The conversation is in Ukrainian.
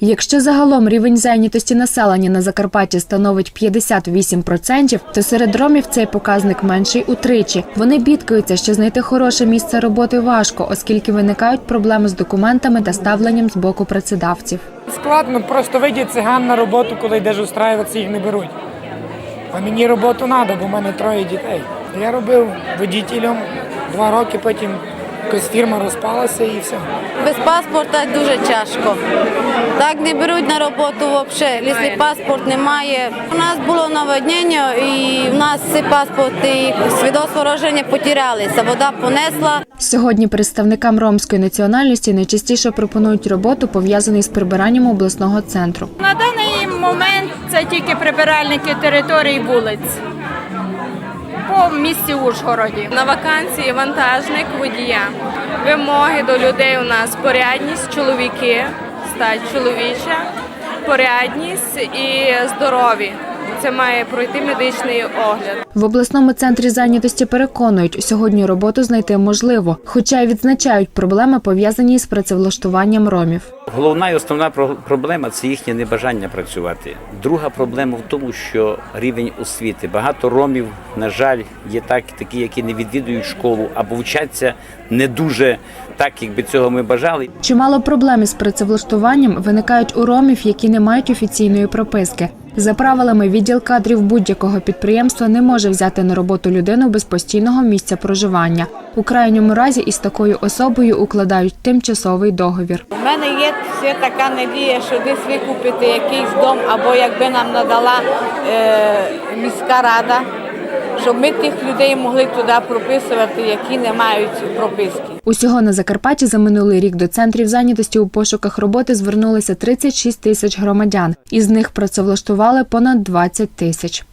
Якщо загалом рівень зайнятості населення на Закарпатті становить 58%, то серед ромів цей показник менший утричі. Вони бідкаються, що знайти хороше місце роботи важко, оскільки виникають проблеми з документами та ставленням з боку працедавців. Складно просто вийти циган на роботу, коли йдеш устраюватися, їх не беруть. А мені роботу треба, бо в мене троє дітей. Я робив водітелем два роки, потім якась фірма розпалася і все. Без паспорта дуже тяжко. Так не беруть на роботу взагалі, якщо паспорт немає. У нас було наводнення і в нас цей паспорт і свідоцтво рождення потерялися. Вода понесла. Сьогодні представникам ромської національності найчастіше пропонують роботу пов'язану з прибиранням обласного центру. На даний момент це тільки прибиральники територій вулиць по місті Ужгороді. На вакансії вантажник водія. Вимоги до людей у нас порядність, чоловіки, стать чоловіча, порядність і здорові. Це має пройти медичний огляд. В обласному центрі зайнятості переконують, сьогодні роботу знайти можливо, хоча й відзначають проблеми пов'язані з працевлаштуванням ромів. Головна і основна про- проблема це їхнє небажання працювати. Друга проблема в тому, що рівень освіти. Багато ромів, на жаль, є так, такі, які не відвідують школу або вчаться не дуже так, як би цього ми бажали. Чимало проблем із працевлаштуванням виникають у ромів, які не мають офіційної прописки. За правилами, відділ кадрів будь-якого підприємства не може взяти на роботу людину без постійного місця проживання. У крайньому разі із такою особою укладають тимчасовий договір. У мене є ще така надія, що десь викупити якийсь дом, або якби нам надала е, міська рада, щоб ми тих людей могли туди прописувати, які не мають прописки. Усього на Закарпатті за минулий рік до центрів зайнятості у пошуках роботи звернулися 36 тисяч громадян. Із них працевлаштували понад 20 тисяч.